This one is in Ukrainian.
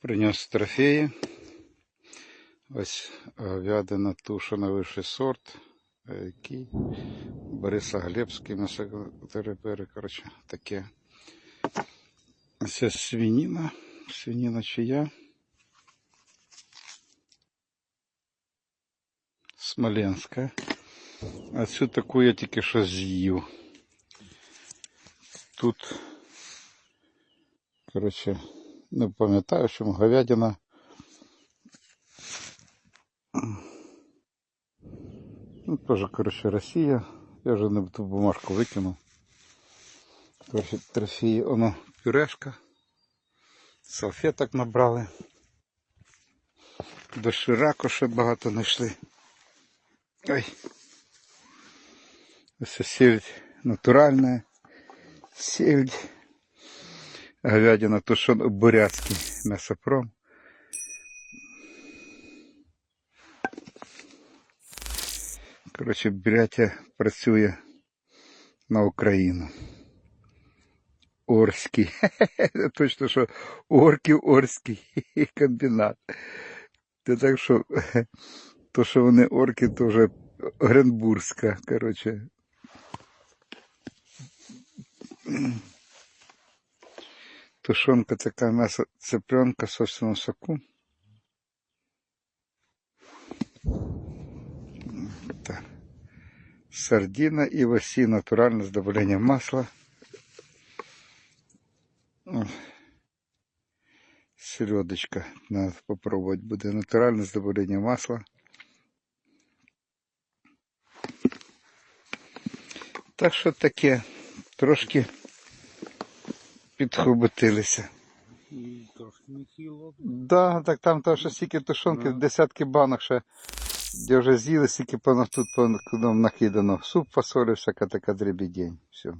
Приніс трофеї. Ось говядина тушена вищий сорт. Е, Який? Бориса Глебський, коротше, таке. Це свинина. Свинина чия. Смоленська. А цю таку я тільки що з'їв. Тут, коротше, не пам'ятаю, чому говядина. Ну, теж, коротше, Росія. Я вже не ту бумажку викинув. Коротше, трофеї, воно пюрешка. Салфеток набрали. Дошираку ще багато знайшли. Ой. Ось сельдь натуральная. Сельдь. Говядина тушон бурятський м'ясопром. Коротше, Бурятія працює на Україну. Орський. Точно, що Орків Орський комбінат. Це так що, то, що вони орки, то вже Гренбурзька, коротше. Тушонка така м'ясо, цыпленка в собственном соку. Так. Сардина и васи натурально с добавлением масла. О, Селедочка надо попробовать буде натурально з добавлением масла. Так що таке, трошки підхоботилися. І трошки нехило. Да, так там то, що стільки тушонки, Да. десятки банок ще, де вже з'їли, стільки понад тут понад накидано. Суп, фасолі, всяка така дребідень. Все.